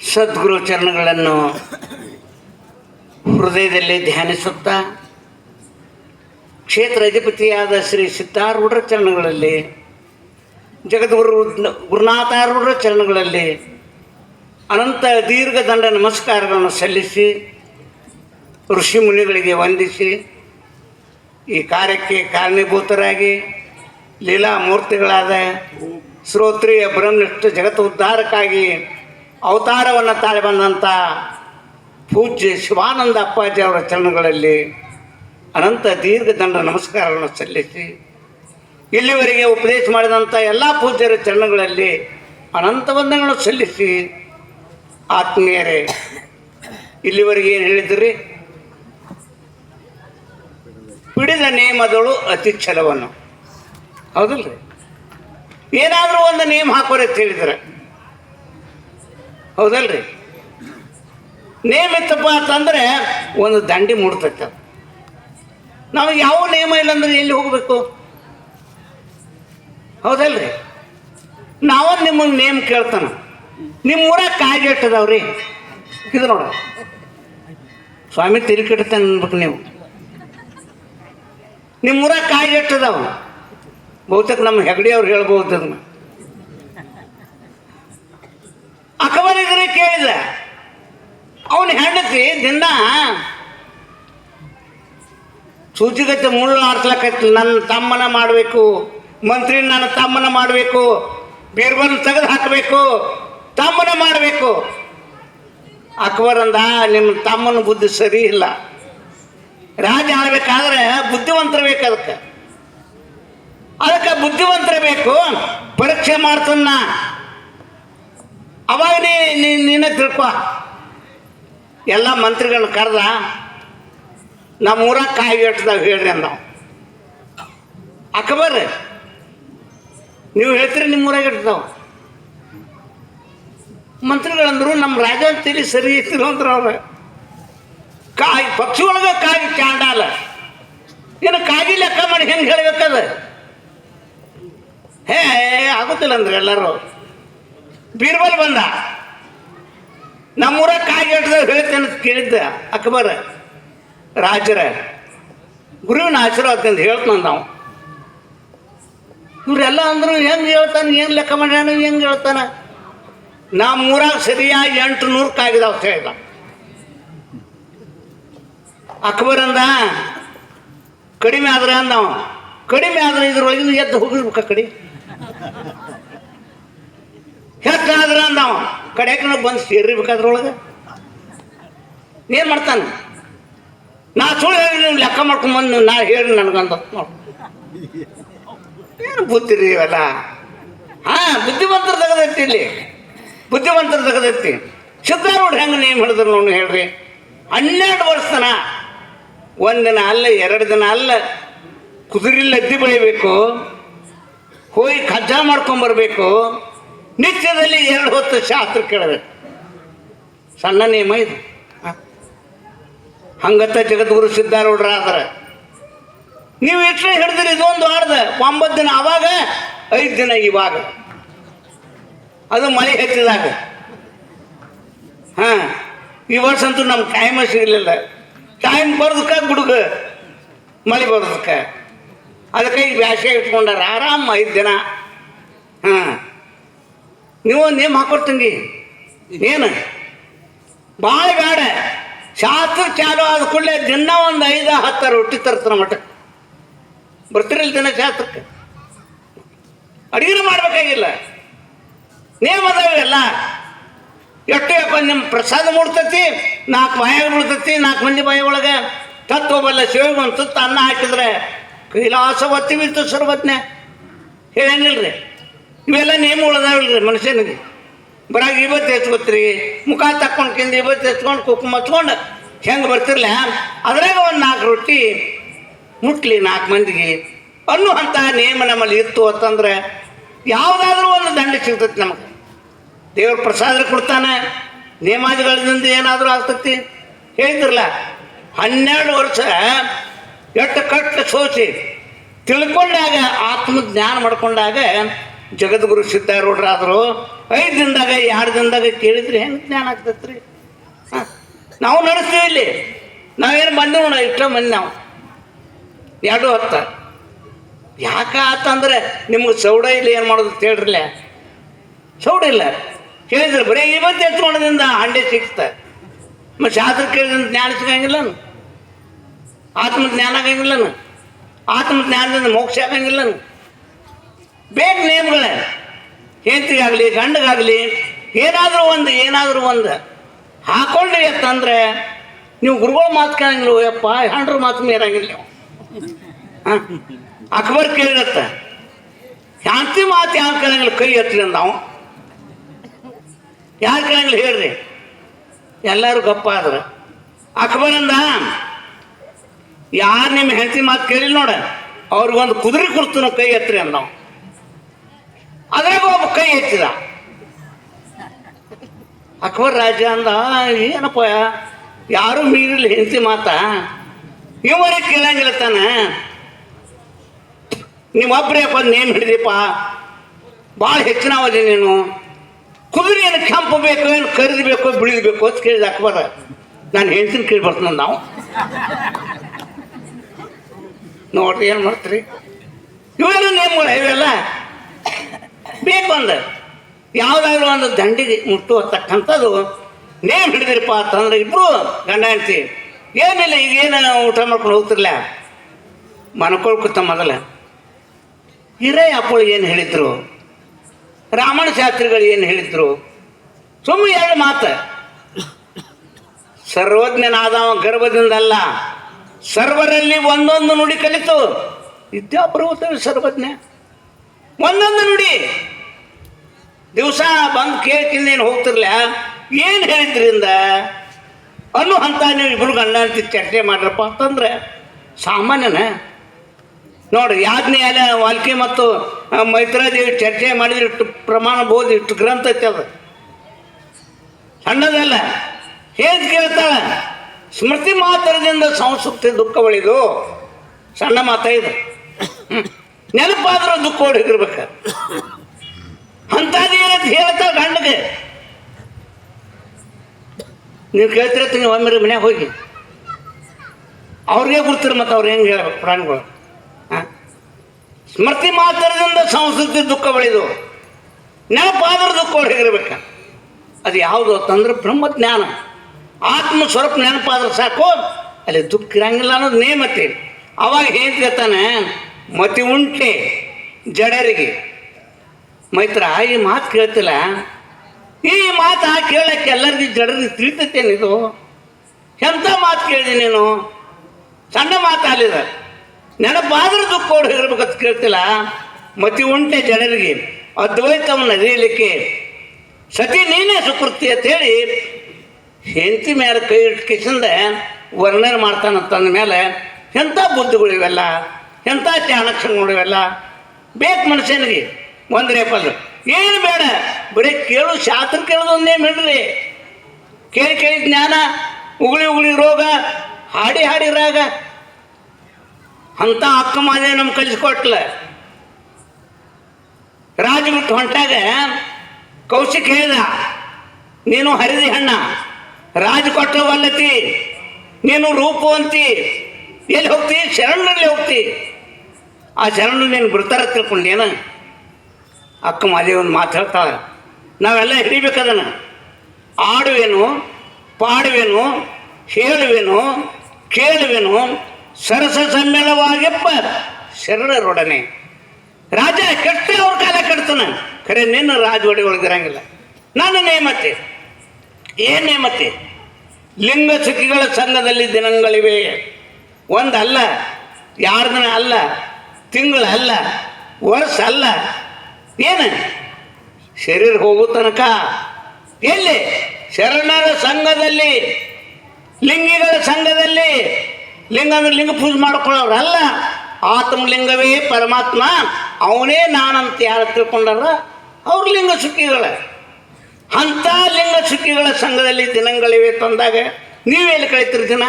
ಸದ್ಗುರು ಚರಣಗಳನ್ನು ಹೃದಯದಲ್ಲಿ ಧ್ಯಾನಿಸುತ್ತಾ ಕ್ಷೇತ್ರ ಅಧಿಪತಿಯಾದ ಶ್ರೀ ಸಿದ್ಧಾರೂಢರ ಚರಣಗಳಲ್ಲಿ, ಜಗದ್ಗುರು ಗುರುನಾಥಾರೂಢರ ಚರಣಗಳಲ್ಲಿ ಅನಂತ ದೀರ್ಘ ದಂಡ ನಮಸ್ಕಾರಗಳನ್ನು ಸಲ್ಲಿಸಿ, ಋಷಿ ಮುನಿಗಳಿಗೆ ವಂದಿಸಿ, ಈ ಕಾರ್ಯಕ್ಕೆ ಕಾರಣೀಭೂತರಾಗಿ ಲೀಲಾ ಮೂರ್ತಿಗಳಾದ ಶ್ರೋತ್ರಿಯ ಬ್ರಹ್ಮನಿಷ್ಠ ಜಗತ್ತು ಉದ್ಧಾರಕ್ಕಾಗಿ ಅವತಾರವನ್ನು ತಾಳಿ ಬಂದಂಥ ಪೂಜ್ಯ ಶಿವಾನಂದ ಅಪ್ಪಾಜಿ ಅವರ ಚರಣಗಳಲ್ಲಿ ಅನಂತ ದೀರ್ಘದಂಡ ನಮಸ್ಕಾರವನ್ನು ಸಲ್ಲಿಸಿ ಇಲ್ಲಿವರೆಗೆ ಉಪದೇಶ ಮಾಡಿದಂಥ ಎಲ್ಲ ಪೂಜ್ಯರ ಚರಣಗಳಲ್ಲಿ ಅನಂತ ವಂದನೆಗಳನ್ನು ಸಲ್ಲಿಸಿ. ಆತ್ಮೀಯರೇ, ಇಲ್ಲಿವರೆಗೆ ಏನು ಹೇಳಿದ್ರಿ? ಪಿಡಿದ ನೇಮದಳು ಅತಿ ಛಲವನ್ನು. ಹೌದಲ್ರಿ? ಏನಾದರೂ ಒಂದು ನೇಮ್ ಹಾಕೋರೆ ಅಂತ ಹೇಳಿದ್ರೆ. ಹೌದಲ್ರಿ? ನೇಮ್ ಇತ್ತಪ್ಪ ಅಂತಂದ್ರೆ ಒಂದು ದಂಡಿ ಮೂಡ್ತೈತೆ. ನಾವು ಯಾವ ನೇಮ ಇಲ್ಲಂದ್ರೆ ಎಲ್ಲಿ ಹೋಗಬೇಕು? ಹೌದಲ್ರಿ? ನಾವ ನಿಮ್ಮನ್ನು ನೇಮ್ ಕೇಳ್ತಾನ. ನಿಮ್ಮ ಊರಾಗ ಕಾಯ್ದೆ ಇಟ್ಟದವ್ರಿ. ಇದು ನೋಡ. ಸ್ವಾಮಿ ತಿರುಗಿ ಕೆಡ್ತಾನೆ ಅನ್ಬೇಕು ನೀವು. ನಿಮ್ಮ ಊರ ಕಾಯ್ದೆ ಇಟ್ಟದವು. ಬಹುತೇಕ ನಮ್ಮ ಹೆಗಡಿ ಅವ್ರು ಹೇಳ್ಬೋದು ಅದನ್ನ ಅಕಬರಿದ್ರೆ ಕೇಳಿದ. ಅವನ ಹೆಂಡತಿ ದಿನ ಸೂಚಿಗತ್ತೆ ಮುಳ್ಳು ಆಡ್ಸ್ಲಕತ್ತಿ ನನ್ನ ತಮ್ಮನ ಮಾಡಬೇಕು ಮಂತ್ರಿ ನನ್ನ ತಮ್ಮನ ಮಾಡಬೇಕು ಬೀರ್ಬಲ್ ತೆಗೆದು ಹಾಕಬೇಕು, ತಮ್ಮನ ಮಾಡಬೇಕು. ಅಕ್ಬರ್ ಅಂದ ನಿಮ್ಮ ತಮ್ಮನ ಬುದ್ಧಿ ಸರಿ ಇಲ್ಲ. ರಾಜ ಆಡಬೇಕಾದ್ರೆ ಬುದ್ಧಿವಂತರ ಬೇಕು ಅದಕ್ಕೆ. ಅದಕ್ಕೆ ಬುದ್ಧಿವಂತರ ಬೇಕು, ಪರೀಕ್ಷೆ ಮಾಡ್ತನ್ನ ಅವಾಗ ನೀ ನೀನೇ ತಿಳ್ಕೊ. ಎಲ್ಲ ಮಂತ್ರಿಗಳನ್ನ ಕರೆದ ನಮ್ಮ ಕಾಯಿ ಕಾಯಿಗೆಟ್ಟದಾಗ ಹೇಳ್ರಿ ಅಂದವು. ಅಕ್ಬರ್ ನೀವು ಹೇಳ್ತೀರಿ ನಿಮ್ಮ ಊರಾಗ ಇಡ್ತಾವ ಮಂತ್ರಿಗಳಂದ್ರು ನಮ್ಮ ರಾಜ ತಿಳಿ ಸರಿ ಇತ್ತಿಲ್ಲ ಅಂದ್ರೆ ಅವ್ರು. ಕಾಯಿ ಪಕ್ಷಿ ಒಳಗೆ ಕಾಯಿ ಚಾಂಡಾಲ ಏನು ಕಾಗಿ ಲೆಕ್ಕ ಮಾಡಿ ಹೆಂಗೆ ಹೇಳ್ಬೇಕದ? ಹೇ, ಆಗುತ್ತಿಲ್ಲ ಅಂದ್ರೆ ಎಲ್ಲರೂ. ಬೀರ್ಬಲ್ ಬಂದ. ನಮ್ಮೂರ ಇಡ್ದಾಗ ಹೇಳ್ತೇನೆ ಕೇಳಿದ್ದ. ಅಕ್ಬರ್, ರಾಜರ, ಗುರುವಿನ ಆಶೀರ್ವಾದ ಅಂತ ಹೇಳ್ತಾನ ನಾವು ಇವ್ರೆಲ್ಲ ಅಂದ್ರು, ಹೆಂಗೆ ಹೇಳ್ತಾನೆ, ಏನು ಲೆಕ್ಕ ಮಾಡ್ಯಾನ ಹೆಂಗೆ ಹೇಳ್ತಾನ? ನಮ್ಮೂರಾಗ ಸರಿಯಾಗಿ ಎಂಟು ನೂರು ಕಾಗಿದಾವ ಅಂತ ಹೇಳ್ದ. ಅಕ್ಬರ್ ಅಂದ, ಕಡಿಮೆ ಆದ್ರೆ ಅಂದವ ಕಡಿಮೆ ಆದ್ರೆ ಇದ್ರೊಳಗಿಂದ ಎದ್ದು ಹೋಗಿರ್ಬೇಕ ಕಡಿ. ಹೆಚ್ಚಾದ್ರೆ ನಾವು ಕಡೆಗೆ ನಾವು ಬಂದು ಸೇರಿರ್ಬೇಕಾದ್ರೊಳಗೆ ಏನು ಮಾಡ್ತಾನೆ? ನಾ ಸುಳ್ಳು ಹೇಳಿ ನೀವು ಲೆಕ್ಕ ಮಾಡ್ಕೊಂಬಂದು ನಾ ಹೇಳಿ ನನಗಂತ ನೋಡು. ಏನು ಬುದ್ಧಿರಿ ಇವೆಲ್ಲ? ಹಾಂ, ಬುದ್ಧಿವಂತರ ತೆಗೆದೈತಿ ಇಲ್ಲಿ. ಬುದ್ಧಿವಂತರ ತೆಗೆದೈತಿ. ಸಿದ್ಧಾರೂಢ ಹೆಂಗೆ ನೇಮ್ ಹಿಡಿದ್ರು ನೋಡಿ ಹೇಳ್ರಿ. ಹನ್ನೆರಡು ವರ್ಷ ತನ ಒಂದಿನ ಅಲ್ಲ, ಎರಡು ದಿನ ಅಲ್ಲ ಕುದುರಿಲ್ಲ ಎದ್ದಿ ಬೆಳಿಬೇಕು, ಹೋಗಿ ಕಜ್ಜಾ ಮಾಡ್ಕೊಂಬರ್ಬೇಕು ನಿತ್ಯದಲ್ಲಿ ಎರಡು ಹೊತ್ತು ಶಾಸ್ತ್ರ ಕೇಳಬೇಕು ಸಣ್ಣ ನಿಯಮ ಇದು. ಹ? ಹಂಗತ್ತ ಜಗದ್ಗುರು ಸಿದ್ಧಾರೂಢರ ಆದ್ರೆ ನೀವು ಇಟ್ಟರೆ ಹಿಡಿದ್ರಿ, ಇದೊಂದು ಆಡ್ದ. ಒಂಬತ್ತು ದಿನ ಅವಾಗ, ಐದು ದಿನ ಇವಾಗ. ಅದು ಮಳೆ ಹೆಚ್ಚಿದಾಗ ಹಾಂ? ಈ ವರ್ಷ ಅಂತೂ ನಮ್ಮ ಟೈಮ ಸಿಗಲಿಲ್ಲ ಟೈಮ್ ಬರ್ದಕ್ಕ ಗುಡುಗ, ಮಳೆ ಬರ್ದಕ್ಕ ಅದಕ್ಕೆ ಈ ಬ್ಯಾಸೆ ಇಟ್ಕೊಂಡಾರ ಆರಾಮ್ ಐದು ದಿನ. ಹಾಂ? ನೀವು ನೇಮ್ ಹಾಕೊಡ್ತಂಗಿ ಏನು? ಭಾಳ ಬೇಡ ಶಾಸ್ತ್ರ ಚಾಲು ಆದ ಕೂಡಲೇ ದಿನ ಒಂದು ಐದು, ಹತ್ತು ರೊಟ್ಟಿ ತರ್ತಾರ ಮಠ. ಬರ್ತಿರಲ್ಲ ದಿನ ಶಾಸ್ತ್ರಕ್ಕೆ? ಅಡಿಗೆ ಮಾಡಬೇಕಾಗಿಲ್ಲ. ನೇಮ್ ಅದಾವೆಲ್ಲ ಎಷ್ಟು ಯಪ್ಪ ನಿಮ್ಮ ಪ್ರಸಾದ ಮೂಡ್ತತಿ, ನಾಲ್ಕು ಬಾಯಾಗ ಮೂಡ್ತತಿ ನಾಲ್ಕು ಮಂದಿ ಬಾಯಿ ಒಳಗೆ. ತತ್ವಬಲ್ಲ ಸೇವೆಗೆ ಒಂದು ಸುತ್ತ ಅನ್ನ ಹಾಕಿದ್ರೆ ಕೈಲಾಸ ಒತ್ತಿ ಬಿತ್ತು ಸರ್ವಜ್ಞೆ. ಹೇಳಂಗಿಲ್ರಿ ಇವೆಲ್ಲ ನೇಮ ಉಳ್ದಾವಿಲ್ರಿ ಮನುಷ್ಯನಿಗೆ. ಬರಾಗ ಇವತ್ತು ಎತ್ಕೊತ್ರಿ, ಮುಖ ತಕ್ಕೊಂಡು ಕಿಂದ ಇವತ್ತು ಎತ್ಕೊಂಡು ಕುಕ್ಕು ಹಚ್ಕೊಂಡು ಹೆಂಗೆ ಬರ್ತಿರ್ಲ? ಅದ್ರಾಗ ಒಂದು ನಾಲ್ಕು ರೊಟ್ಟಿ ಮುಟ್ಲಿ ನಾಲ್ಕು ಮಂದಿಗೆ. ಅನ್ನೋ ಅಂತ ನೇಮ ನಮ್ಮಲ್ಲಿ ಇತ್ತು ಅಂತಂದ್ರೆ ಯಾವುದಾದ್ರೂ ಒಂದು ದಂಡ ಸಿಗ್ತೈತಿ ನಮಗೆ. ದೇವ್ರ ಪ್ರಸಾದ ಕೊಡ್ತಾನೆ ನೇಮಾದಿಗಳಿಂದ ಏನಾದರೂ ಆಗ್ತೈತಿ. ಹೇಳಿದ್ರಲ್ಲ ಹನ್ನೆರಡು ವರ್ಷ ಎಟ್ಟು ಕಟ್ಟು ಸೋಸಿ ತಿಳ್ಕೊಂಡಾಗ ಆತ್ಮ ಜ್ಞಾನ ಮಾಡ್ಕೊಂಡಾಗ ಜಗದ್ಗುರು ಸಿದ್ಧಾರೂಢರಾದರು ಐದು ದಿನದಾಗ, ಎರಡು ದಿನದಾಗ ಕೇಳಿದ್ರೆ ಹೆಂಗೆ ಜ್ಞಾನ ಆಗ್ತೈತ್ರಿ? ಹಾಂ. ನಾವು ನಡೆಸ್ತೀವಿ ಇಲ್ಲಿ. ನಾವೇನು ಮಂದಿ ನೋಡ ಇಷ್ಟ ಮಂದಿ ನಾವು. ಎರಡು ಹತ್ತ. ಯಾಕೆ ಆತಂದ್ರೆ ನಿಮ್ಗೆ ಸೌಡ ಇಲ್ಲ, ಏನು ಮಾಡೋದು ಹೇಳ್ರಲ್ಲ. ಸೌಡ ಇಲ್ಲ. ಕೇಳಿದ್ರೆ ಬರೀ ಇವತ್ತು ಎತ್ಕೊಂಡದಿಂದ ಹಂಡೆ ಸಿಕ್ತ. ಮತ್ತು ಶಾಸ್ತ್ರ ಕೇಳಿದ್ರಿಂದ ಜ್ಞಾನ ಸಿಗಂಗಿಲ್ಲ ಆತ್ಮ ಜ್ಞಾನ ಆಗಂಗಿಲ್ಲನು ಆತ್ಮ ಜ್ಞಾನದಿಂದ ಮೋಕ್ಷ ಆಗಂಗಿಲ್ಲನು ಬೇಕು ನೇಮ್ಗಳೇ. ಹೆಂಡತಿಗಾಗಲಿ, ಗಂಡಗಾಗಲಿ, ಏನಾದರೂ ಒಂದು ಏನಾದರೂ ಒಂದು. ಹಾಕೊಂಡ್ರಿ ಅಂತಂದ್ರೆ, ನೀವು ಗುರುಗಳ ಮಾತು ಕೇಳಂಗಿಲ್ಲ ಯಪ್ಪ ಹೆಂಡ್ರು ಮಾತು ಮೀರಂಗಿಲ್ಲ ನೀವು. ಹಾಂ? ಅಕ್ಬರ್ ಕೇಳಿರತ್ತ. ಶಾಂತಿ ಮಾತು ಯಾರು ಕೇಳಂಗಿಲ್ಲ, ಕೈ ಎತ್ತಲಿ ಅಂದ ಅವ. ಯಾರು ಕೇಳಂಗಿಲ್ಲ, ಹೇಳ್ರಿ. ಎಲ್ಲರೂ ಗಪ್ಪ ಆದ್ರೆ. ಅಕ್ಬರ್ ಅಂದ, ಯಾರು ನಿಮ್ಮ ಹೆಂಡತಿ ಮಾತು ಕೇಳಿಲ್ಲ ನೋಡ. ಅವ್ರಿಗೊಂದು ಕುದುರೆ ಕೊಡ್ತು ಕೈ ಎತ್ತರಿ ಅಂದ ನಾವು ಅದ್ರಾಗ ಒಬ್ಬ ಕೈ ಎತ್ತಿದ. ಅಕ್ಬರ್ ರಾಜ ಅಂದ ಏನಪ್ಪ, ಯಾರು ಮೀರಿಲ್ಲ ಹೆಂಡತಿ ಮಾತ? ಇವರೇ ಕೇಳಂಗಿಲ್ಲ ತಾನ. ನಿಮ್ಮ ಒಬ್ಬರೇ ಬಂದು ನೇಮ್ ಹಿಡಿದಿಪ್ಪ ಭಾಳ ಹೆಚ್ಚಿನ ಅವಧಿ ನೀನು. ಏನು ಕೆಂಪು ಬೇಕು, ಏನು ಕರಿದಬೇಕು ಬಿಳಿದಬೇಕು ಅಂತ ಕೇಳಿದ ಅಕ್ಬರ. ನಾನು ಹೆಂಡ್ತಿನ ಕೇಳಿ ಬರ್ತೀನಿ ನಾವು. ನೋಡ್ರಿ ಏನು ಮಾಡ್ತೀರಿ? ಇವೆಲ್ಲ ನೇಮ್ಗಳು ಇವೆಲ್ಲ ಬೇಕು ಅಂದ ಯಾವುದಾದ್ರು ಒಂದು ದಂಡಿಗೆ ಮುಟ್ಟುವತಕ್ಕಂಥದ್ದು ನೇಮ್ ಹಿಡಿದಿರಪ್ಪ ಅಂತಂದ್ರೆ ಇಬ್ಬರು ಗಂಡ ಹೆಂಡ್ತಿ. ಏನಿಲ್ಲ, ಈಗ ಏನು ಊಟ ಮಾಡ್ಕೊಂಡು ಹೋಗ್ತಿರ್ಲ? ಮನ್ಕೊಳ್ಕುತ್ತ ಮೊದಲ. ಹಿರೇ ಅಪ್ಪಳು ಏನು ಹೇಳಿದ್ರು? ರಾಮಣ ಶಾಸ್ತ್ರಿಗಳು ಏನು ಹೇಳಿದ್ರು? ಸುಮ್ಮನೆ ಎರಡು ಮಾತು. ಸರ್ವಜ್ಞನಾದವ ಗರ್ಭದಿಂದಲ್ಲ, ಸರ್ವರಲ್ಲಿ ಒಂದೊಂದು ನುಡಿ ಕಲಿತು. ವಿದ್ಯಾಪ್ರಭುತ್ವ ಸರ್ವಜ್ಞ. ಒಂದೊಂದು ನುಡಿ. ದಿವಸ ಬಂದು ಕೇಳ್ಕಿಂದೇನು ಹೋಗ್ತಿರ್ಲ ಏನು ಹೇಳಿದ್ರಿಂದ ಅನ್ನೋ ಅಂತ ನೀವು ಇಬ್ರು ಗಂಡ ಅಂತ ಚರ್ಚೆ ಮಾಡ್ರಪ್ಪ ಅಂತಂದ್ರೆ, ಸಾಮಾನ್ಯನ. ನೋಡಿ ಯಾಜ್ಞೆಯಾಲ ವಾಲ್ಕೆ ಮತ್ತು ಮೈತ್ರಾದೇವಿ ಚರ್ಚೆ ಮಾಡಿದ್ರೆ ಇಷ್ಟು ಪ್ರಮಾಣ ಬೋಧ, ಇಷ್ಟು ಗ್ರಂಥ ಐತೆ ಅದು. ಸಣ್ಣದಲ್ಲ. ಹೇಗೆ ಕೇಳ್ತಾಳೆ? ಸ್ಮೃತಿ ಮಾತ್ರದಿಂದ ಸಂಸ್ಕೃತಿ ದುಃಖ ಒಳಿದು, ಸಣ್ಣ ಮಾತ ಇದು. ನೆನಪಾದ್ರೂ ದುಃಖ ಹೊಡಿಗಿರ್ಬೇಕು ಅಂಥದ್ದು ಏನಂತ ಹೇಳ್ತಾಳ ಗಂಡಗೆ. ನೀವು ಕೇಳ್ತಿರತ್ತ ನೀವು ಒಮ್ಮೆ ಮನ್ಯಾಗ ಹೋಗಿ. ಅವ್ರಿಗೆ ಗುರ್ತಿರ ಮತ್ತು ಅವ್ರು ಹೆಂಗೆ ಹೇಳ್ಬೇಕು ಪ್ರಾಣಿಗಳು. ಸ್ಮೃತಿ ಮಾತ್ರದಿಂದ ಸಂಸ್ಕೃತಿ ದುಃಖ ಬೆಳೆದು, ನೆನಪಾದ್ರೂ ದುಃಖ ಹೊರಗಿರ್ಬೇಕು ಅದು ಯಾವುದು ಅಂತಂದ್ರೆ ಬ್ರಹ್ಮಜ್ಞಾನ. ಆತ್ಮ ಸ್ವರೂಪ ನೆನಪಾದ್ರೆ ಸಾಕು. ಅಲ್ಲಿ ದುಃಖ ಇರಂಗಿಲ್ಲ ಅನ್ನೋದು ನೇಮತಿ ಅವಾಗ ಹೇಳ್ತಾನೆ ಮತಿ ಉಂಟೆ ಜಡರಿಗೆ. ಮೈತ್ರ ಈ ಮಾತು ಕೇಳ್ತಿಲ್ಲ? ಈ ಮಾತು ಆ ಕೇಳಕ್ಕೆ ಎಲ್ಲರಿಗೂ ಜಡರಿಗೆ ತಿಳಿತೈತೇನಿದು ಎಂಥ ಮಾತು ಕೇಳಿದೆ ನೀನು? ಸಣ್ಣ ಮಾತು ಅಲ್ಲಿದೆ ನೆನಪಾದ್ರೂ ದುಃಖ ಹೋಗಿರ್ಬೇಕಂತ ಕೇಳ್ತಿಲ್ಲ? ಮತಿ ಉಂಟೆ ಜಡರಿಗೆ, ಅದ್ವೈತವನ್ನು ಅರಿಯಲಿಕ್ಕೆ. ಸತಿ ನೀನೇ ಸುಕೃತಿ ಅಂತೇಳಿ ಹೆಂಡತಿ ಮೇಲೆ ಕೈ ಇಟ್ಕಿಸಿಂದ ವರ್ಣನೆ ಮಾಡ್ತಾನಂತಂದ ಮೇಲೆ ಎಂಥ ಬುದ್ಧಿಗಳು ಇವೆಲ್ಲ ಎಂಥ ಚಾಣಕ್ಷ ನೋಡಿವೆಲ್ಲ ಬೇಕು ಮನುಷ್ಯನಿಗೆ ಒಂದು ರೇಪಲ್ ಏನು ಬೇಡ, ಬರೀ ಕೇಳು, ಶಾಸ್ತ್ರ ಕೇಳೋದೊಂದೇ ಬಿಡ್ರಿ ಕೇಳಿ ಕೇಳಿ ಜ್ಞಾನ, ಉಗುಳಿ ಉಗುಳಿ ರೋಗ, ಹಾಡಿ ಹಾಡಿ ರಾಗ. ಅಂಥ ಅಕ್ಕ ಮಾದೇ ನಮ್ಗೆ ಕಲಿಸ್ಕೊಟ್ಲ ರಾಜ ಬಿಟ್ಟು ಹೊಂಟಾಗ ಕೌಶಿಕ್ ಹೇಳ್ದ, ನೀನು ಹರಿದಿ ಹಣ್ಣ, ರಾಜ ಕೊಟ್ಟವಲ್ಲತಿ ನೀನು ರೂಪವಂತಿ ಎಲ್ಲಿ ಹೋಗ್ತಿ? ಶರಣರಲ್ಲಿ ಹೋಗ್ತಿ. ಆ ಜನರು ನೀನು ಬಿಡ್ತಾರ ತಿಳ್ಕೊಂಡೇನ ಅಕ್ಕ ಮಾದೇವಿ ಒಂದು ಮಾತು ಹೇಳ್ತಾಳೆ. ನಾವೆಲ್ಲ ಹಿಡಿಬೇಕದನ್ನ. ಆಡುವೆನು, ಪಾಡುವೆನು, ಹೇಳುವೆನು, ಕೇಳುವೆನು, ಸರಸ ಸಮ್ಮೇಳವಾಗಿಪ್ಪ, ಶರಣರೊಡನೆ. ರಾಜ ಕೆಟ್ಟ ಅವ್ರ ಕಾಲ ಕೆಡ್ತಾನ. ಖರೆ ನಿನ್ನ ರಾಜ ಒಡೆ ಒಳಗಿರಂಗಿಲ್ಲ ನಾನು ನೇಮತೆ. ಏನ್ ನೇಮತೆ? ಲಿಂಗ ಸುಖಿಗಳ ಸಂಘದಲ್ಲಿ ದಿನಗಳಿವೆ. ಒಂದಲ್ಲ, ಯಾರ್ದನ ದಿನ ಅಲ್ಲ ತಿಂಗಳು ಅಲ್ಲ ವರ್ಷ ಅಲ್ಲ ಏನು? ಶರೀರ ಹೋಗೋ ತನಕ? ಎಲ್ಲಿ? ಶರಣರ ಸಂಘದಲ್ಲಿ, ಲಿಂಗಿಗಳ ಸಂಘದಲ್ಲಿ. ಲಿಂಗ ಅಂದ್ರೆ ಲಿಂಗ ಪೂಜೆ ಅಲ್ಲ ಆತ್ಮಲಿಂಗವೇ ಪರಮಾತ್ಮ. ಅವನೇ ನಾನಂತ ಯಾರು ತಿಳ್ಕೊಂಡಾರ? ಅವ್ರ ಲಿಂಗ ಸುಖಿಗಳ. ಅಂಥ ಲಿಂಗ ಸುಖಿಗಳ ಸಂಘದಲ್ಲಿ ದಿನಗಳಿವೆ ತಂದಾಗ. ನೀವೆಲ್ಲಿ ಕಳಿತೀರಿ ದಿನ?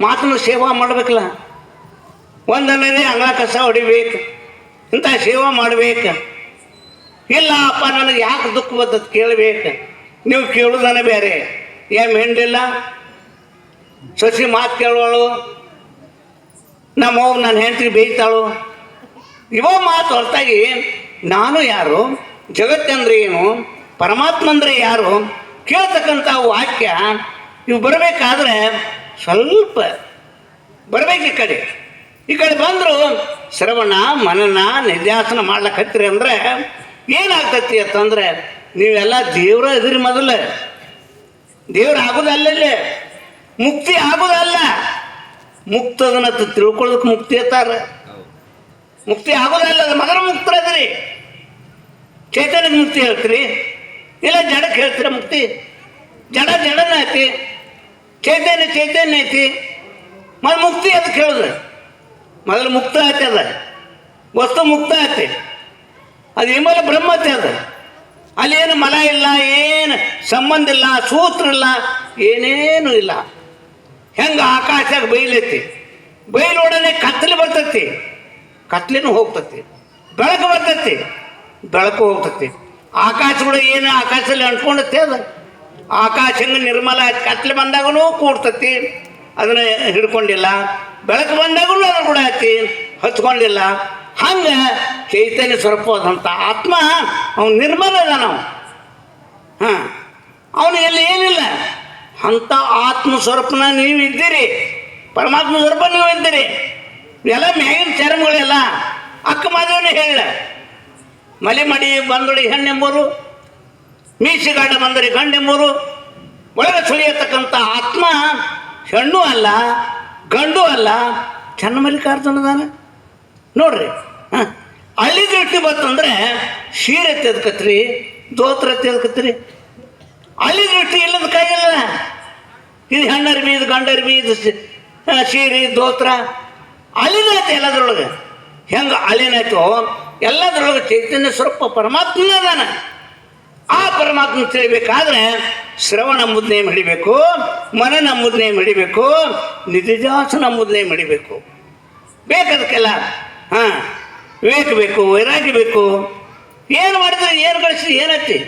ಮಾತನ್ನು ಸೇವಾ ಮಾಡಬೇಕಲ್ಲ. ಒಂದಲ್ಲದೆ ಅಂಗಳ ಕಸ ಹೊಡಿಬೇಕು. ಇಂಥ ಸೇವಾ ಮಾಡಬೇಕು. ಇಲ್ಲ ಅಪ್ಪ ನನಗೆ ಯಾಕೆ ದುಃಖ ಬರ್ತದೆ ಕೇಳಬೇಕು. ನೀವು ಕೇಳುದನ ಬೇರೆ. ಏನು ಹೆಂಡಿಲ್ಲ ಸಸಿ ಮಾತು ಕೇಳುವಳು. ನಮ್ಮ ಅವ್ ನನ್ನ ಹೆಂಡತಿ ಬೇಯ್ತಾಳು. ಇವ ಮಾತು ಹೊರತಾಗಿ, ನಾನು ಯಾರು? ಜಗತ್ತಂದ್ರೆ ಏನು? ಪರಮಾತ್ಮ ಅಂದರೆ ಯಾರು? ಕೇಳ್ತಕ್ಕಂಥ ವಾಕ್ಯ, ಇವು ಬರಬೇಕಾದ್ರೆ ಸ್ವಲ್ಪ ಬರಬೇಕು ಈ ಕಡೆ ಈ ಕಡೆ ಬಂದರು, ಶ್ರವಣ, ಮನನ ನಿಧ್ಯಾಸನ ಮಾಡ್ಲಕತ್ತೀರಿ ಅಂದ್ರೆ ಏನಾಗ್ತೈತಿ ಅಂತಂದ್ರೆ ನೀವೆಲ್ಲ ದೇವ್ರ ಇದ್ರಿ ಮೊದಲು. ದೇವ್ರ ಆಗೋದಲ್ಲ ಮುಕ್ತಿ ಆಗೋದಲ್ಲ ಮುಕ್ತದನ್ನ ತಿಳ್ಕೊಳ್ಳೋದಕ್ಕೆ ಮುಕ್ತಿ ಇರ್ತಾರೆ ಮುಕ್ತಿ ಆಗೋದಲ್ಲ ಮಗನ ಮುಕ್ತರದ್ರಿ ಚೈತನ್ಯದ ಮುಕ್ತಿ ಹೇಳ್ತೀರಿ? ಇಲ್ಲ, ಜಡಕ್ಕೆ ಹೇಳ್ತೀರ ಮುಕ್ತಿ? ಜಡ ಜಡನ ಐತಿ. ಚೈತನ್ಯ ಚೈತನ್ಯ ಐತಿ. ಮತ್ತು ಮುಕ್ತಿ ಅದಕ್ಕೆ ಹೇಳುದು? ಮೊದಲು ಮುಕ್ತ ಆಯ್ತೆ ಅದ. ವಸ್ತು ಮುಕ್ತ ಆಯ್ತೆ. ಅದು ವಿಮಲ ಬ್ರಹ್ಮತೆ ಅದು. ಅಲ್ಲಿ ಏನು ಮಲ ಇಲ್ಲ, ಏನು ಸಂಬಂಧ ಇಲ್ಲ, ಸೂತ್ರ ಇಲ್ಲ, ಏನೇನು ಇಲ್ಲ. ಹೆಂಗೆ ಆಕಾಶಾಗ ಬೈಲೈತಿ? ಬೈಲೊಡನೆ ಕತ್ತಲೆ ಬರ್ತೈತಿ. ಕತ್ಲೆನೂ ಹೋಗ್ತತಿ. ಬೆಳಕು ಬರ್ತೈತಿ. ಬೆಳಕು ಹೋಗ್ತತಿ. ಆಕಾಶ ಕೂಡ ಏನು ಆಕಾಶದಲ್ಲಿ ಅಂಟ್ಕೊಂಡತ್ತೆ ಅದು. ಆಕಾಶ ಹೆಂಗೆ ನಿರ್ಮಲ ಕತ್ಲೆ ಬಂದಾಗೂ ಕೂಡ್ತತಿ. ಅದನ್ನ ಹಿಡ್ಕೊಂಡಿಲ್ಲ. ಬೆಳಕು ಬಂದಾಗ ಅದ್ರ ಕೂಡ ಹಾಕಿ ಹಚ್ಕೊಂಡಿಲ್ಲ ಹಂಗೆ ಚೈತನ್ಯ ಸ್ವರೂಪವಾದಂಥ ಆತ್ಮ ಅವನು ನಿರ್ಮಲ ನಾವು. ಹಾಂ. ಅವನು ಎಲ್ಲಿ ಏನಿಲ್ಲ. ಅಂಥ ಆತ್ಮ ಸ್ವರೂಪನ ನೀವು ಇದ್ದೀರಿ. ಪರಮಾತ್ಮ ಸ್ವರೂಪ ನೀವು ಇದ್ದೀರಿ. ಎಲ್ಲ ಮ್ಯಾಗಿನ ಚರ್ಮಗಳೆಲ್ಲ ಅಕ್ಕ ಮಾದೇವನೇ ಹೇಳ. ಮಲೆ ಮಡಿ ಬಂದೊಡಿ, ಹೆಣ್ಣೆಂಬರು, ಮೀಸಿಗಾಡ ಬಂದರೆ ಗಂಡೆಂಬರು ಒಳಗೆ ಸುಳಿಯತಕ್ಕಂಥ ಆತ್ಮ ಹೆಣ್ಣು ಅಲ್ಲ, ಗಂಡು ಅಲ್ಲ ಚನ್ನಮಲ್ಲಿಕಾರ್ಜುನದಾನ ನೋಡ್ರಿ, ಹಾಂ? ಹಳ್ಳಿ ದೃಷ್ಟಿ ಬಂತಂದ್ರೆ ಸೀರೆ ತೆದ್ಕತ್ರಿ ದೋತ್ರ ತೆದ್ಕತ್ರಿ ಹಳ್ಳಿ ದೃಷ್ಟಿ ಇಲ್ಲದ ಕೈಯಲ್ಲ ಇದು ಹೆಣ್ಣರ್ಬಿ ಇದು ಗಂಡರ್ಬಿ ಇದು ಸೀರೆ ದೋತ್ರ ಅಳಿನೈತೆ ಎಲ್ಲದ್ರೊಳಗೆ. ಹೆಂಗೆ ಅಳಿನಾಯ್ತು ಎಲ್ಲದ್ರೊಳಗೆ ಚೈತನ್ಯ ಸ್ವಲ್ಪ ಪರಮಾತ್ಮ ಅದಾನ. ಆ ಪರಮಾತ್ಮ ತಿಳಿಬೇಕಾದ್ರೆ ಶ್ರವಣ ಮುದ್ನೆ ಮಡಿಬೇಕು, ಮನನ ಮುದ್ನೆ ಮಡಿಬೇಕು ನಿಧಿಜಾಸನ ಮುದ್ನೆ ಮಡಿಬೇಕು. ಬೇಕದಕ್ಕೆಲ್ಲ, ಹಾಂ, ವಿವೇಕ ಬೇಕು, ವೈರಾಗ್ಯ ಬೇಕು. ಏನು ಮಾಡಿದ್ರೆ, ಏನು ಗಳಿಸಿ ಏನತ್ತಿ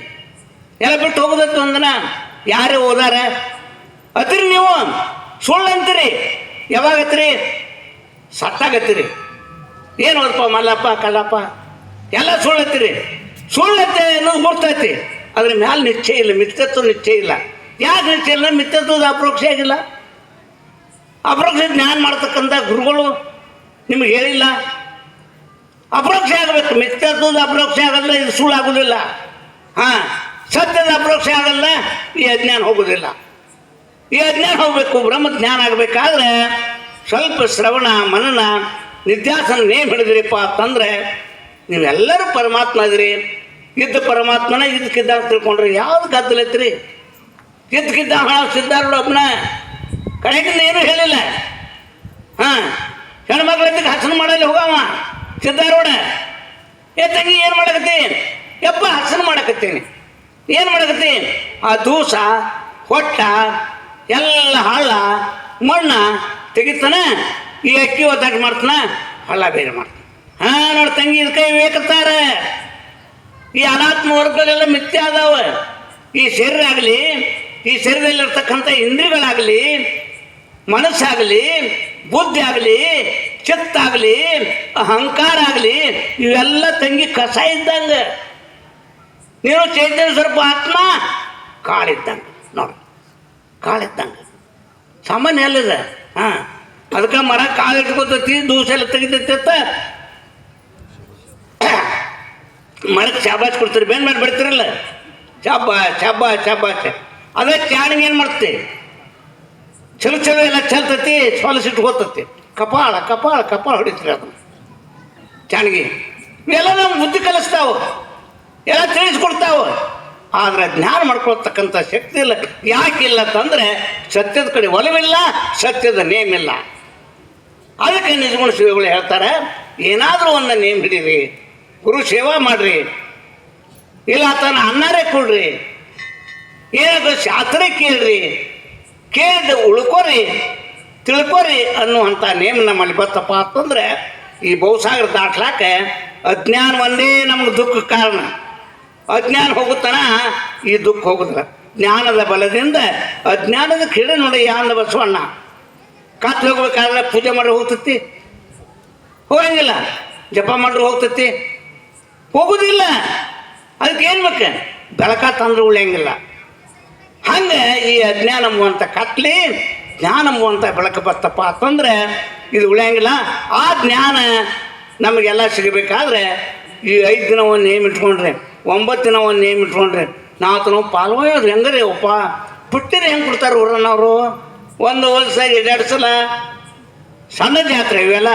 ಎಲ್ಲ ಬಿಟ್ಟು ಹೋಗೋದತ್ತು ಅಂದನ ಯಾರೇ ಓದಾರ ಅತ್ರಿ ನೀವು ಸುಳ್ಳು ಅಂತೀರಿ ಯಾವಾಗತ್ರಿ ಸತ್ತಾಗತ್ತೀರಿ. ಏನು ಓದಪ್ಪ ಮಲ್ಲಪ್ಪ, ಕಲ್ಲಪ್ಪ? ಎಲ್ಲ ಸುಳ್ಳತ್ತೀರಿ. ಸುಳ್ಳತ್ತೆ ಅನ್ನೋದು ಗುರ್ತೈತಿ ಅದ್ರ ಮ್ಯಾಲ ನಿಶ್ಚಯ ಇಲ್ಲ, ಮಿತ್ರತ್ವ ನಿಶ್ಚಯ ಇಲ್ಲ. ಯಾಕೆ ನಿಶ್ಚಯ ಇಲ್ಲ? ಮಿತ್ರತ್ವದ ಅಪ್ರೋಕ್ಷ ಆಗಿಲ್ಲ. ಅಪ್ರೋಕ್ಷ ಜ್ಞಾನ ಮಾಡ್ತಕ್ಕಂಥ ಗುರುಗಳು ನಿಮಗೆ ಹೇಳಿಲ್ಲ. ಅಪ್ರೋಕ್ಷ ಆಗಬೇಕು. ಮಿತ್ರತ್ವದ ಅಪ್ರೋಕ್ಷ ಆಗಲ್ಲ, ಇದು ಸುಳ್ಳು ಹಾಂ, ಸತ್ಯದ ಅಪ್ರೋಕ್ಷ ಆಗಲ್ಲ, ಈ ಅಜ್ಞಾನ ಹೋಗೋದಿಲ್ಲ. ಈ ಅಜ್ಞಾನ ಹೋಗಬೇಕು, ಬ್ರಹ್ಮ ಜ್ಞಾನ ಆಗಬೇಕಾದ್ರೆ ಸ್ವಲ್ಪ ಶ್ರವಣ, ಮನನ, ನಿಧ್ಯಾಸನ ನೇಮ್ ಹಿಡಿದ್ರಿಪ್ಪ ಅಂತಂದ್ರೆ ನೀವೆಲ್ಲರೂ ಪರಮಾತ್ಮ ಇದ್ರಿ ಇದ್ದ ಪರಮಾತ್ಮನ ಇದ್ದಕ್ಕಿದ್ದಾಗ ತಿಳ್ಕೊಂಡ್ರೆ ಯಾವ್ದು ಗದ್ದಲೈತ್ರಿ ಇದ್ದಕ್ಕಿದ್ದ ಹಣ ಸಿದ್ಧಾರೂಢ ಒಬ್ಬನ ಕಡೆಗಿಂದ ಏನೂ ಹೇಳಿಲ್ಲ ಹಾಂ ಹೆಣ್ಮಕ್ಳ ಇದ್ದಕ್ಕೆ ಹಸನ ಮಾಡಲ್ಲಿ ಹೋಗವ ಸಿದ್ಧಾರೂಢ ಏ ತಂಗಿ ಏನು ಮಾಡಕತ್ತಿ ಯಪ್ಪ ಹಸನ ಮಾಡಕತ್ತೀನಿ ಏನು ಮಾಡಕತ್ತಿ ಆ ದೂಸ ಹೊಟ್ಟ ಎಲ್ಲ ಹಳ್ಳ ಮಣ್ಣ ತೆಗಿತಾನ ಈ ಅಕ್ಕಿ ಒತ್ತಾಟ ಮಾಡ್ತಾನ ಹಳ್ಳ ಬೇರೆ ಮಾಡ್ತಾನ ಹಾಂ ನೋಡಿ ತಂಗಿ ಇದಕ್ಕೆ ವಿವೇಕತ್ತಾರ ಈ ಅನಾತ್ಮ ವರ್ಗಗಳೆಲ್ಲ ಮಿಥ್ಯ ಅದಾವ. ಈ ಶರೀರ ಆಗಲಿ ಈ ಶರೀರದಲ್ಲಿರ್ತಕ್ಕಂಥ ಇಂದ್ರಿಯಗಳಾಗಲಿ, ಮನಸ್ಸಾಗಲಿ ಬುದ್ಧಿ ಆಗಲಿ ಚಿತ್ತಾಗಲಿ ಅಹಂಕಾರ ಆಗಲಿ ಇವೆಲ್ಲ ತಂಗಿ ಕಸ ಇದ್ದಂಗೆ. ನೀನು ಚೈತನ್ಯ ಸ್ವಲ್ಪ ಆತ್ಮ, ಕಾಳಿದ್ದಂಗೆ. ನೋಡಿ, ಕಾಳಿದ್ದಂಗೆ. ಸಾಮಾನ್ಯ ಅಲ್ಲಿದೆ. ಹಾಂ, ಅದಕ್ಕೆ ಮರ ಕಾಳು ಇಟ್ಕೊತೈತಿ ದೂಸ ಎಲ್ಲ ತೆಗಿತೈತಿ ಮರಕ್ಕೆ ಶಾಬಾಸ್ ಕೊಡ್ತೀರಿ ಬೇನ್ ಮೇಲೆ ಬಿಡ್ತಿರಲ್ಲ ಶಾಬಾ ಶಾಬ ಶಾಬಾಸ್ ಅದೇ ಚಾಣಿಗೆ ಏನು ಮಾಡ್ತೆ ಚಲ ಚಲೋ ಎಲ್ಲ ಚಲ್ತತಿ ಸೊಲಸಿಟ್ಟು ಹೋಗ್ತತಿ. ಕಪಾಳ ಕಪಾಳ ಕಪಾಳ ಹೊಡಿತೀರಿ ಅದು ಚಾಣಿಗೆ ಇವೆಲ್ಲ ನಮ್ಗೆ ಬುದ್ಧಿ ಕಲಿಸ್ತಾವ. ಎಲ್ಲ ತಿಳಿಸ್ಕೊಡ್ತಾವ. ಆದ್ರೆ ಜ್ಞಾನ ಮಾಡ್ಕೊಳ್ತಕ್ಕಂಥ ಶಕ್ತಿ ಇಲ್ಲ. ಯಾಕಿಲ್ಲ ಅಂತಂದ್ರೆ ಸತ್ಯದ ಕಡೆ ಒಲವಿಲ್ಲ, ಸತ್ಯದ ನೇಮ್ ಇಲ್ಲ. ಅದಕ್ಕೆ ನಿಜಗುಣ ಶಿವಗಳು ಹೇಳ್ತಾರೆ, ಏನಾದರೂ ಒಂದು ನೇಮ್ ಹಿಡೀರಿ. ಗುರು ಸೇವಾ ಮಾಡ್ರಿ. ಇಲ್ಲ ತನ್ನ ಅನ್ನರೇ ಕೊಡ್ರಿ. ಏನಾದ್ರು ಶಾಸ್ತ್ರ ಕೇಳ್ರಿ. ಕೇಳಿದ ಉಳ್ಕೋರಿ, ತಿಳ್ಕೊರಿ ಅನ್ನುವಂಥ ನೇಮ್ ನಮ್ಮಲ್ಲಿ ಬತ್ತಪ್ಪ ಅಂತಂದ್ರೆ, ಈ ಬಹುಸಾಗರ ದಾಟ್ಲಾಕ ಅಜ್ಞಾನ ಒಂದೇ ನಮ್ಗೆ ದುಃಖ ಕಾರಣ. ಅಜ್ಞಾನ ಹೋಗುತ್ತಾನ ಈ ದುಃಖ ಹೋಗುದಿಲ್ಲ. ಜ್ಞಾನದ ಬಲದಿಂದ ಅಜ್ಞಾನದ ಕ್ರೀಡೆ ನೋಡಿ ಯಾವ ಬಸವಣ್ಣ. ಕತ್ಲು ಪೂಜೆ ಮಾಡ್ರೆ ಹೋಗ್ತತಿ. ಹೋಗಂಗಿಲ್ಲ. ಜಪ ಮಾಡ್ರೆ ಹೋಗ್ತತಿ. ಹೋಗುದಿಲ್ಲ. ಅದಕ್ಕೆ ಏನು ಬೇಕು? ಬೆಳಕ ತಂದ್ರೆ ಉಳಿಯಂಗಿಲ್ಲ. ಹಂಗೆ ಈ ಅಜ್ಞಾನ ಎಂಬುವಂಥ ಕತ್ಲಿ, ಜ್ಞಾನ ಎಂಬುವಂಥ ಬೆಳಕು ಬರ್ತಪ್ಪ ಅಂತಂದ್ರೆ ಇದು ಉಳಿಯಂಗಿಲ್ಲ. ಆ ಜ್ಞಾನ ನಮಗೆಲ್ಲ ಸಿಗಬೇಕಾದ್ರೆ ಈ ಐದು ದಿನ ಒಂದು ನೇಮ್ ಇಟ್ಕೊಂಡ್ರೆ ಒಂಬತ್ತು ದಿನ ಒಂದು ನೇಮ್ ಇಟ್ಕೊಂಡ್ರೆ ನಾವು ನಾವು ಪಾಲ್ವಾಯೋದು ಹೆಂಗ್ರಿ ಒಪ್ಪ ಪುಟ್ಟಿರಿ ಹೆಂಗೆ ಕೊಡ್ತಾರೆ ಊರನ್ನವರು ಒಂದು ವರ್ಷ ಎರಡು ಸಲ ಸಣ್ಣ ಜಾತ್ರೆ ಇವೆಲ್ಲ?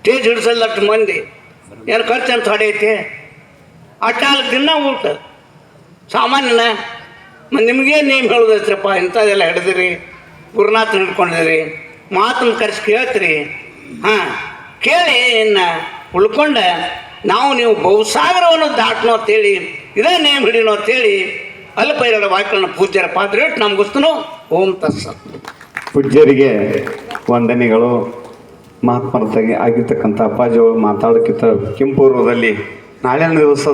ಸ್ಟೇಜ್ ಹಿಡಿಸಲ್ಲಟ್ಟು ಮಂದಿ. ಏನು ಖರ್ಚು ಅಂತ ಹೊಡೆಯೈತಿ ಅಟ್ಟಾಲ ದಿನ ಊಟ. ಸಾಮಾನ್ಯನ ನಿಮಗೆ ನೇಮ್ ಹೇಳೋದೈತ್ರಪ್ಪ ಇಂಥದ್ದೆಲ್ಲ ಹಿಡಿದಿರಿ ಗುರುನಾಥನ ಹಿಡ್ಕೊಂಡಿರಿ ಮಾತನ್ನ ಕರೆಸಿ ಕೇಳ್ತೀರಿ. ಹಾಂ, ಕೇಳಿ ಇನ್ನು ಉಳ್ಕೊಂಡ, ನಾವು ನೀವು ಬಹುಸಾಗರವನ್ನು ದಾಟ್ನೋ ಅಂತೇಳಿ ಇದೇ ನೇಮ್ ಹಿಡಿನೋ ಅಂತೇಳಿ ಅಲ್ಪ ಎರಡು ವಾಕ್ಯಗಳನ್ನ ಪೂಜ್ಯರ ಪಾತ್ರ ಇಟ್ಟು ನಮ್ಗೆ ಗೊತ್ತನು ಓಂ ತಸ್ಸ ಪೂಜ್ಯರಿಗೆ ವಂದನೆಗಳು. ಮಹಾತ್ಮರತಾಗಿ ಆಗಿರ್ತಕ್ಕಂಥ ಅಪ್ಪಾಜಿಯವರು ಮಾತಾಡೋಕ್ಕಿಂತ ಕೆಂಪೂರ್ವದಲ್ಲಿ ನಾಳೆ ದಿವಸ